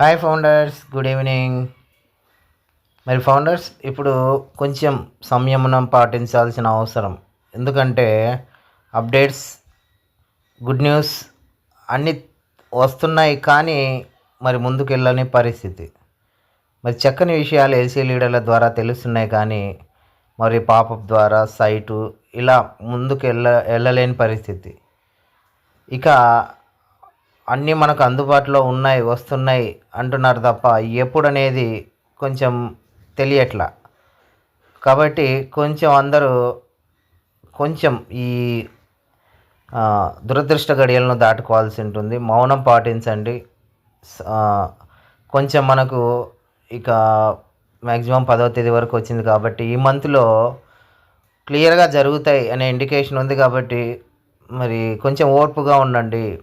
Hi founders good evening మరి founders ఇప్పుడు కొంచెం సంయమనం పాటించాల్సిన అవసరం. ఎందుకంటే అప్డేట్స్ గుడ్ న్యూస్ అన్నీ వస్తున్నాయి కానీ మరి ముందుకెళ్ళని పరిస్థితి. మరి చక్కని విషయాలు ఏసీ లీడర్ల ద్వారా తెలుస్తున్నాయి కానీ మరి పాపప్ ద్వారా సైటు ఇలా ముందుకు వెళ్ళ వెళ్ళలేని పరిస్థితి. ఇక అన్నీ మనకు అందుబాటులో ఉన్నాయి వస్తున్నాయి అంటున్నారు తప్ప ఎప్పుడు అనేది కొంచెం తెలియట్లా. కాబట్టి కొంచెం అందరూ కొంచెం ఈ దురదృష్ట గడియలను దాటుకోవాల్సి ఉంటుంది. మౌనం పాటించండి. స- కొంచెం మనకు ఇక మ్యాక్సిమం పదవ తేదీ వరకు వచ్చింది కాబట్టి ఈ మంత్లో క్లియర్గా జరుగుతాయి అనే ఇండికేషన్ ఉంది కాబట్టి మరి కొంచెం ఓర్పుగా ఉండండి.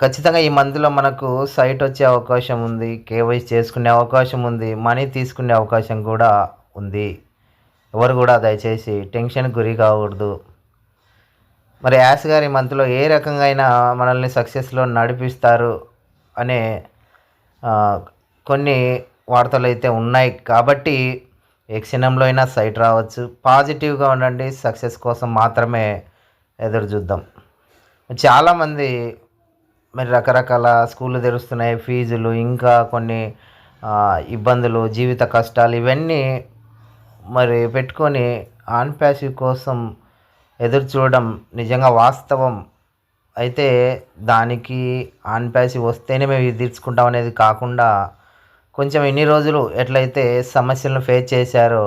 ఖచ్చితంగా ఈ మందులో మనకు సైట్ వచ్చే అవకాశం ఉంది కేవైసీ చేసుకునే అవకాశం ఉంది మనీ తీసుకునే అవకాశం కూడా ఉంది. ఎవరు కూడా దయచేసి టెన్షన్ గురి కాకూడదు. మరి యాస్ గారి మంత్లో ఏ రకంగా అయినా మనల్ని సక్సెస్లో నడిపిస్తారు అనే కొన్ని వార్తలు అయితే ఉన్నాయి. కాబట్టి ఏ క్షణంలో అయినా సైట్ రావచ్చు. పాజిటివ్గా ఉండండి సక్సెస్ కోసం మాత్రమే ఎదురు చూద్దాం. చాలామంది మరి రకరకాల స్కూళ్ళు తెరుస్తున్నాయి ఫీజులు ఇంకా కొన్ని ఇబ్బందులు జీవిత కష్టాలు ఇవన్నీ మరి పెట్టుకొని ఆన్ ప్యాసివ్ కోసం ఎదురు చూడడం నిజంగా వాస్తవం. అయితే దానికి ఆన్ ప్యాసివ్ వస్తేనే మేము ఇది తీర్చుకుంటాం అనేది కాకుండా కొంచెం ఎన్ని రోజులు ఎట్లయితే సమస్యలను ఫేస్ చేశారో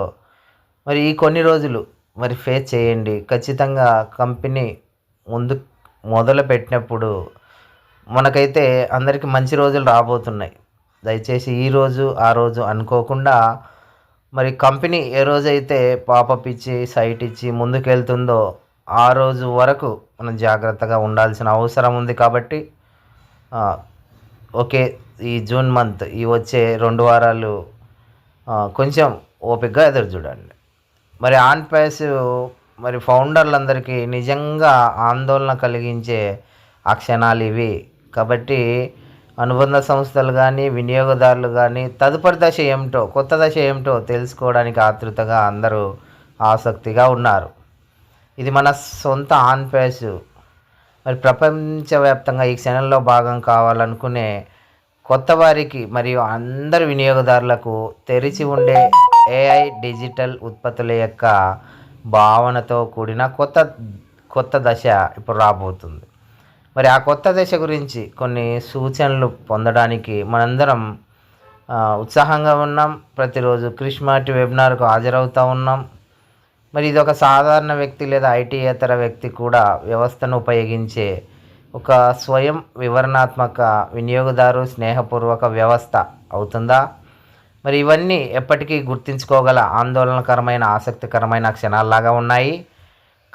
మరి ఈ కొన్ని రోజులు మరి ఫేస్ చేయండి. ఖచ్చితంగా కంపెనీ ముందు మొదలు పెట్టినప్పుడు మనకైతే అందరికీ మంచి రోజులు రాబోతున్నాయి. దయచేసి ఈ రోజు ఆ రోజు అనుకోకుండా మరి కంపెనీ ఏ రోజైతే పాపప్ ఇచ్చి సైట్ ఇచ్చి ముందుకెళ్తుందో ఆ రోజు వరకు మనం జాగ్రత్తగా ఉండాల్సిన అవసరం ఉంది కాబట్టి ఓకే ఈ జూన్ మంత్ ఈ వచ్చే రెండు వారాలు కొంచెం ఓపికగా ఎదురు చూడండి. మరి ఆన్ ప్యాస్ మరి ఫౌండర్లందరికీ నిజంగా ఆందోళన కలిగించే ఆ క్షణాలు ఇవి. కాబట్టి అనుబంధ సంస్థలు కానీ వినియోగదారులు కానీ తదుపరి దశ ఏమిటో కొత్త దశ ఏమిటో తెలుసుకోవడానికి ఆతృతగా అందరూ ఆసక్తిగా ఉన్నారు. ఇది మన సొంత ఆన్ ప్యాసివ్ మరి ప్రపంచవ్యాప్తంగా ఈ క్షణంలో భాగం కావాలనుకునే కొత్త వారికి మరియు అందరు వినియోగదారులకు తెరిచి ఉండే ఏఐ డిజిటల్ ఉత్పత్తుల యొక్క భావనతో కూడిన కొత్త కొత్త దశ ఇప్పుడు రాబోతుంది. మరి ఆ కొత్త దశ గురించి కొన్ని సూచనలు పొందడానికి మనందరం ఉత్సాహంగా ఉన్నాం. ప్రతిరోజు క్రిష్మాటి వెబినార్కు హాజరవుతూ ఉన్నాం. మరి ఇది ఒక సాధారణ వ్యక్తి లేదా ఐటీయేతర వ్యక్తి కూడా వ్యవస్థను ఉపయోగించే ఒక స్వయం వివరణాత్మక వినియోగదారు స్నేహపూర్వక వ్యవస్థ అవుతుందా? మరి ఇవన్నీ ఎప్పటికీ గుర్తించుకోగల ఆందోళనకరమైన ఆసక్తికరమైన క్షణాల్లాగా ఉన్నాయి.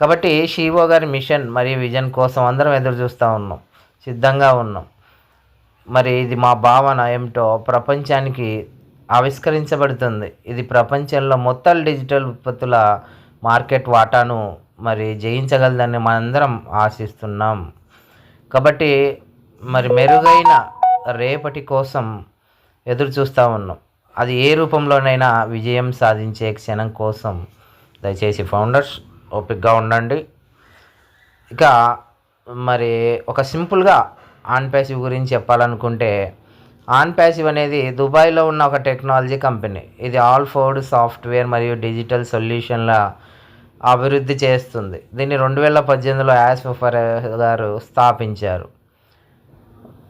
కాబట్టి షీవో గారి మిషన్ మరియు విజన్ కోసం అందరం ఎదురు చూస్తూ ఉన్నాం. సిద్ధంగా ఉన్నాం. మరి ఇది మా భావన ఏమిటో ప్రపంచానికి ఆవిష్కరించబడుతుంది. ఇది ప్రపంచంలో మొత్తం డిజిటల్ ఉత్పత్తుల మార్కెట్ వాటాను మరి జయించగలదని మనందరం ఆశిస్తున్నాం. కాబట్టి మరి మెరుగైన రేపటి కోసం ఎదురు చూస్తూ ఉన్నాం. అది ఏ రూపంలోనైనా విజయం సాధించే క్షణం కోసం దయచేసి ఫౌండర్స్ ఓపిక్గా ఉండండి. ఇక మరి ఒక సింపుల్గా ఆన్ ప్యాసివ్ గురించి చెప్పాలనుకుంటే ఆన్ ప్యాసివ్ అనేది దుబాయ్లో ఉన్న ఒక టెక్నాలజీ కంపెనీ. ఇది ఆల్ ఫోర్డ్ సాఫ్ట్వేర్ మరియు డిజిటల్ సొల్యూషన్ల అభివృద్ధి చేస్తుంది. దీన్ని రెండు వేల పద్దెనిమిదిలో యాస్ఫర్ గారు స్థాపించారు.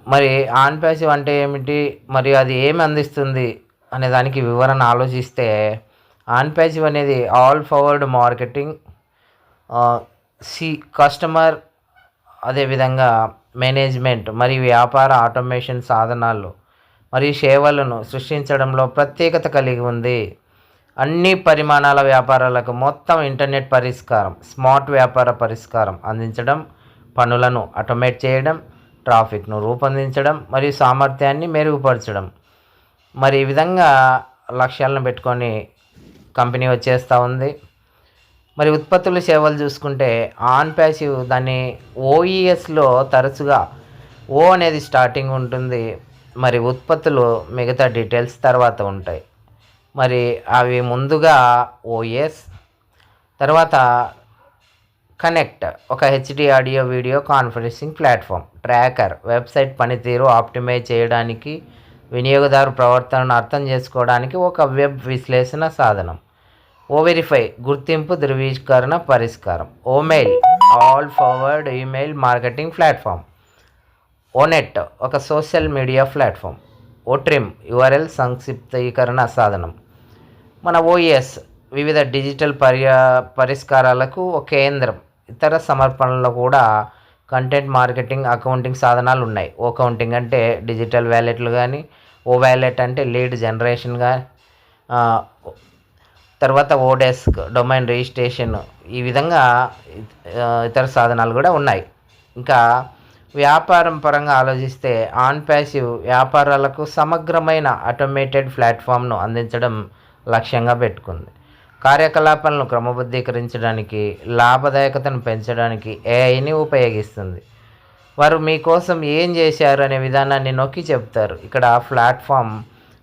మరి ఆన్ ప్యాసివ్ అంటే ఏమిటి? మరియు అది ఏమి అందిస్తుంది? అనే దానికి వివరణ ఆలోచిస్తే ఆన్ ప్యాసివ్ అనేది all Ford marketing C customer అదేవిధంగా మేనేజ్మెంట్ మరియు వ్యాపార ఆటోమేషన్ సాధనాలు మరియు సేవలను సృష్టించడంలో ప్రత్యేకత కలిగి ఉంది. అన్ని పరిమాణాల వ్యాపారాలకు మొత్తం ఇంటర్నెట్ పరిష్కారం స్మార్ట్ వ్యాపార పరిష్కారం అందించడం పనులను ఆటోమేట్ చేయడం ట్రాఫిక్ను రూపొందించడం మరియు సామర్థ్యాన్ని మెరుగుపరచడం. మరి ఈ విధంగా లక్ష్యాలను పెట్టుకొని కంపెనీ వచ్చేస్తూ ఉంది. మరి ఉత్పత్తులు సేవలు చూసుకుంటే ఆన్ ప్యాసివ్ దాన్ని ఓఈఎస్లో తరచుగా ఓ అనేది స్టార్టింగ్ ఉంటుంది. మరి ఉత్పత్తులు మిగతా డీటెయిల్స్ తర్వాత ఉంటాయి. మరి అవి ముందుగా ఓఎస్ తర్వాత కనెక్ట్ ఒక HD audio video conferencing platform tracker website పనితీరు ఆప్టిమైజ్ చేయడానికి వినియోగదారు ప్రవర్తనను అర్థం చేసుకోవడానికి ఒక వెబ్ విశ్లేషణ సాధనం. ఓ వెరిఫై గుర్తింపు ధృవీకరణ పరిష్కారం. O mail all forward email marketing platform. O net ఒక social media platform. O trim URL సంక్షిప్తీకరణ సాధనం. మన ఓఎస్ వివిధ డిజిటల్ పర్యా పరిష్కారాలకు ఒక కేంద్రం. ఇతర సమర్పణలో కూడా కంటెంట్ మార్కెటింగ్ అకౌంటింగ్ సాధనాలు ఉన్నాయి ఓ కౌంటింగ్ అంటే డిజిటల్ వ్యాలెట్లు కానీ ఓ వ్యాలెట్ అంటే లీడ్ జనరేషన్ కానీ తర్వాత ఓడెస్క్ డొమైన్ రిజిస్ట్రేషన్ ఈ విధంగా ఇతర సాధనాలు కూడా ఉన్నాయి. ఇంకా వ్యాపారం పరంగా ఆలోచిస్తే ఆన్ ప్యాసివ్ వ్యాపారాలకు సమగ్రమైన ఆటోమేటెడ్ ప్లాట్ఫామ్ను అందించడం లక్ష్యంగా పెట్టుకుంది. కార్యకలాపాలను క్రమబద్ధీకరించడానికి లాభదాయకతను పెంచడానికి ఏఐని ఉపయోగిస్తుంది. వారు మీకోసం ఏం చేశారు అనే విధానాన్ని నొక్కి చెప్తారు. ఇక్కడ ప్లాట్ఫామ్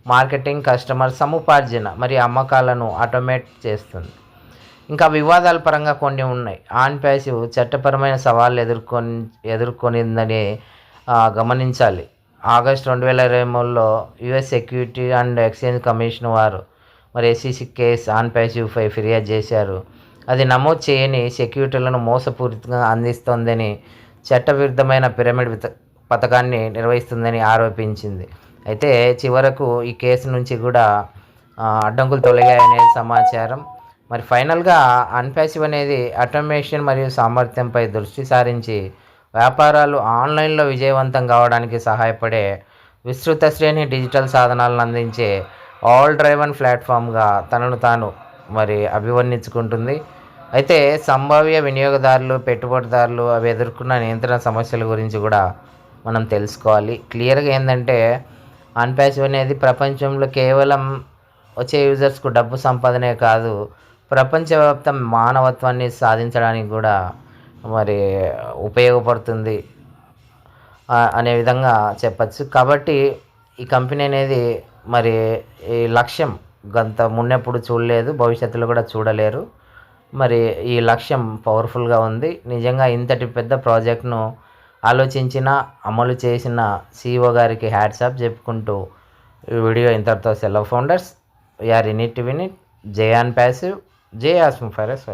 మార్కెటింగ్ కస్టమర్ సముపార్జన మరియు అమ్మకాలను ఆటోమేట్ చేస్తుంది. ఇంకా వివాదాల పరంగా కొన్ని ఉన్నాయి. ఆన్ ప్యాసివ్ చట్టపరమైన సవాళ్ళు ఎదుర్కొని ఎదుర్కొనిందని గమనించాలి. ఆగస్ట్ రెండు వేల ఇరవై మూడులో US security and exchange commission వారు మరి ఎస్సీసీ కేసు ఆన్ ప్యాసివ్పై ఫిర్యాదు చేశారు. అది నమోదు చేయని సెక్యూరిటీలను మోసపూరితంగా అందిస్తోందని చట్టవిరుద్ధమైన పిరమిడ్ పథకాన్ని నిర్వహిస్తుందని ఆరోపించింది. అయితే చివరకు ఈ కేసు నుంచి కూడా అడ్డంకులు తొలగాయనే సమాచారం. మరి ఫైనల్గా అన్పాసివ్ అనేది ఆటోమేషన్ మరియు సామర్థ్యంపై దృష్టి సారించి వ్యాపారాలు ఆన్లైన్లో విజయవంతం కావడానికి సహాయపడే విస్తృత శ్రేణి డిజిటల్ సాధనాలను అందించే ఆల్ డ్రైవన్ ప్లాట్ఫామ్గా తనను తాను మరి అభివర్ణించుకుంటుంది. అయితే సంభావ్య వినియోగదారులు పెట్టుబడిదారులు అవి ఎదుర్కొన్న నియంత్రణ సమస్యల గురించి కూడా మనం తెలుసుకోవాలి. క్లియర్గా ఏంటంటే అన్పాసివ్ అనేది ప్రపంచంలో కేవలం వచ్చే యూజర్స్కు డబ్బు సంపాదనే కాదు ప్రపంచవ్యాప్త మానవత్వాన్ని సాధించడానికి కూడా మరి ఉపయోగపడుతుంది అనే విధంగా చెప్పచ్చు. కాబట్టి ఈ కంపెనీ అనేది మరి ఈ లక్ష్యం గంత మున్నెప్పుడు చూడలేదు భవిష్యత్తులో కూడా చూడలేరు. మరి ఈ లక్ష్యం పవర్ఫుల్గా ఉంది. నిజంగా ఇంతటి పెద్ద ప్రాజెక్ట్ను ఆలోచించిన అమలు చేసిన సిఇఓ గారికి హ్యాట్సాప్ చెప్పుకుంటూ ఈ వీడియో ఇంతటితో సెలవు founders we are in it win it on ప్యాసివ్ జే ఆస్మ్ ఫర్ ఎస్